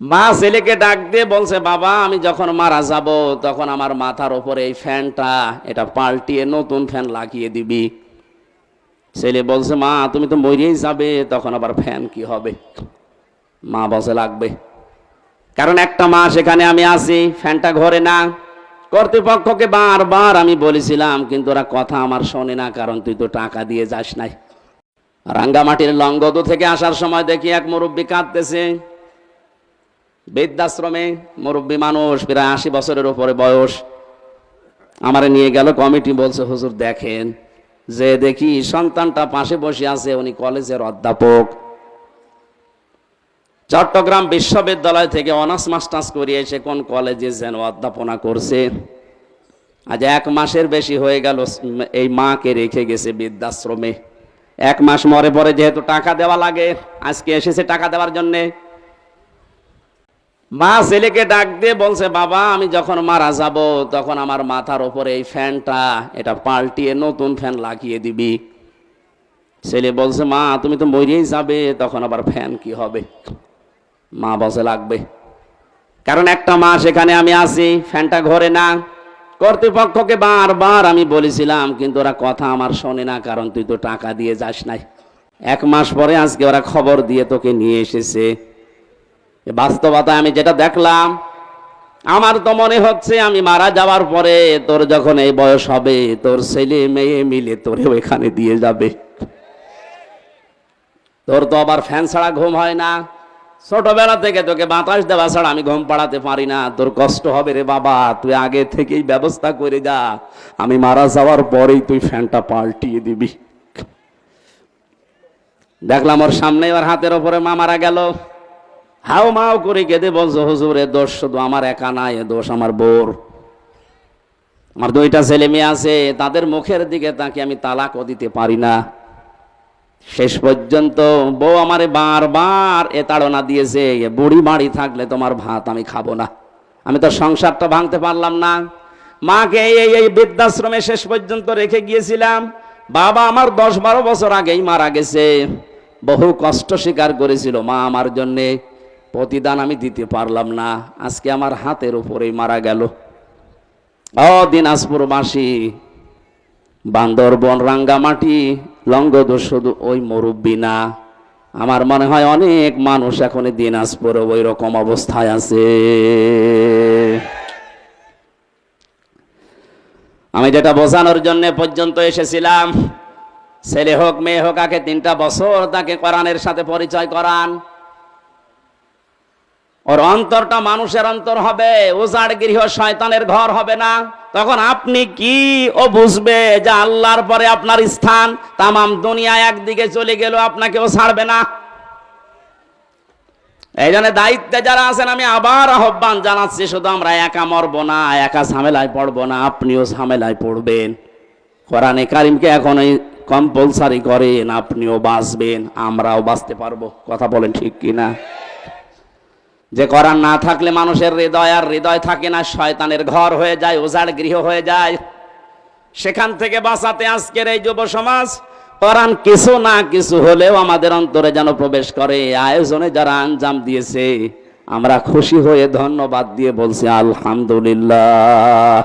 মা ছেলেকে ডাক দিয়ে বলছে, বাবা, আমি যখন মারা যাব, তখন আমার মাথার ওপরে এই ফ্যানটা, এটা পাল্টিয়ে নতুন ফ্যান লাগিয়ে দিবি। ছেলে বলছে, মা, তুমি তো মরিয়েই যাবে, তখন আবার ফ্যান কি হবে? মা বসে লাগবে। কারণ একটা মাস এখানে আমি আছি, ফ্যানটা ঘরে না। কর্তৃপক্ষকে বারবার আমি বলেছিলাম, কিন্তু ওরা কথা আমার শোনে না, কারণ তুই তো টাকা দিয়ে যাস নাই। রাঙ্গামাটির লঙ্গদ থেকে আসার সময় দেখি এক মুরব্বী কাঁদতেছে। বৃদ্ধাশ্রমে মুরব্বী মানুষ প্রায় আশি বছরের উপরে বয়স। আমার নিয়ে গেল কমিটি, বলছে, হুজুর, দেখেন যে দেখি সন্তানটা পাশে বসে আছে, উনি কলেজের অধ্যাপক। চট্টগ্রাম বিশ্ববিদ্যালয় থেকে অনার্স মাস্টার্স করিয়ে এসে কোন কলেজে যেন অধ্যাপনা করছে। আজ এক মাসের বেশি হয়ে গেল, এই মাকে রেখে গেছে বৃদ্ধাশ্রমে। এক মাস মরে পরে যেহেতু টাকা দেওয়া লাগে, আজকে এসেছে টাকা দেওয়ার জন্যে। মা ছেলেকে ডাক দিয়ে বলছে, বাবা, আমি যখন মারা যাব, তখন আমার মাথার ওপরে এই ফ্যানটা, এটা পাল্টিয়ে নতুন ফ্যান লাগিয়ে দিবি। ছেলে বলছে, মা, তুমি তো মরিয়েই যাবে, তখন আবার ফ্যান কি হবে? মা বসে লাগবে। কারণ একটা মাস এখানে আমি আছি, ফ্যানটা ঘরে না। কর্তৃপক্ষকে বারবার আমি বলেছিলাম, কিন্তু ওরা কথা আমার শোনে না, কারণ তুই তো টাকা দিয়ে যাস নাই। এক মাস পরে আজকে ওরা খবর দিয়ে তোকে নিয়ে এসেছে। বাস্তবতা আমি যেটা দেখলাম, আমার তো মনে হচ্ছে আমি মারা যাওয়ার পরে তোর যখন এই বয়স হবে, তোর ছেলে মেয়ে মিলে তোরেও এখানে দিয়ে যাবে। তোর তো আবার ফ্যান ছাড়া ঘুম হয় না। ছোটবেলা থেকে তোকে বাতাস দেওয়া ছাড়া আমি ঘুম পাড়াতে পারি না। তোর কষ্ট হবে রে বাবা, তুই আগে থেকেই ব্যবস্থা করে যা। আমি মারা যাওয়ার পরেই তুই ফ্যানটা পাল্টিয়ে দিবি। দেখলাম ওর সামনে ওর হাতের ওপরে মা মারা গেল। হাও মাও করে কেঁদে বলছো, হুজুর, দোষ শুধু আমার একা নাই দোষ আমার বোর। আমার দুইটা ছেলে মেয়ে আছে, তাদের মুখের দিকে তাকে আমি তালাকও দিতে পারি না। শেষ পর্যন্ত বউ আমারে বারবার এ তাড়না দিয়েছে বুড়ি বাড়ি থাকলে তোমার ভাত আমি খাব না। আমি তো সংসারটা ভাঙতে পারলাম না। মাকে এই- এই বৃদ্ধাশ্রমে শেষ পর্যন্ত রেখে গিয়েছিলাম। বাবা আমার দশ বারো বছর আগেই মারা গেছে। বহু কষ্ট স্বীকার করেছিল মা আমার জন্যে। প্রতিদান আমি দিতে পারলাম না। আজকে আমার হাতের উপরেই মারা গেল। ও দিনাজপুরবাসী বান্দরবন, রাঙ্গামাটি, লঙ্গদ শুধু ওই মুরব্বী না। আমার মনে হয় অনেক মানুষ এখন দিনাজপুরে ওই রকম অবস্থায় আছে। আমি যেটা বোঝানোর জন্য পর্যন্ত এসেছিলাম, ছেলে হোক, মেয়ে হোক, আগে তিনটা বছর তাকে কোরআনের সাথে পরিচয় করান। ওর অন্তরটা মানুষের অন্তর হবে, উজাড় গৃহ শয়তানের ঘর হবে না। তখন আপনি কি ও বুঝবে যে আল্লাহর পরে আপনার স্থান, তামাম দুনিয়া একদিকে চলে গেল আপনাকেও ছাড়বে না। এই জন্য দায়িত্বে যারা আছেন, আমি আবার আহ্বান জানাচ্ছি, শুধু আমরা একা মরব না, একা ঝামেলায় পড়ব না, আপনিও ঝামেলায় পড়বেন। কোরআনে কারিমকে এখন এই কম্পালসারি করেন, আপনিও বাঁচবেন, আমরাও বাঁচতে পারব। কথা বলেন ঠিক কিনা? যে করার না থাকলে মানুষের হৃদয় আর হৃদয় থাকে না, শয়তানের ঘর হয়ে যায়, উজাড় গৃহ হয়ে যায়। সেখান থেকে বাঁচাতে আজকের এই যুব সমাজ করান কিছু না কিছু হলেও আমাদের অন্তরে যেন প্রবেশ করে। আয়োজনে যারা আঞ্জাম দিয়েছে, আমরা খুশি হয়ে ধন্যবাদ দিয়ে বলছি, আলহামদুলিল্লাহ।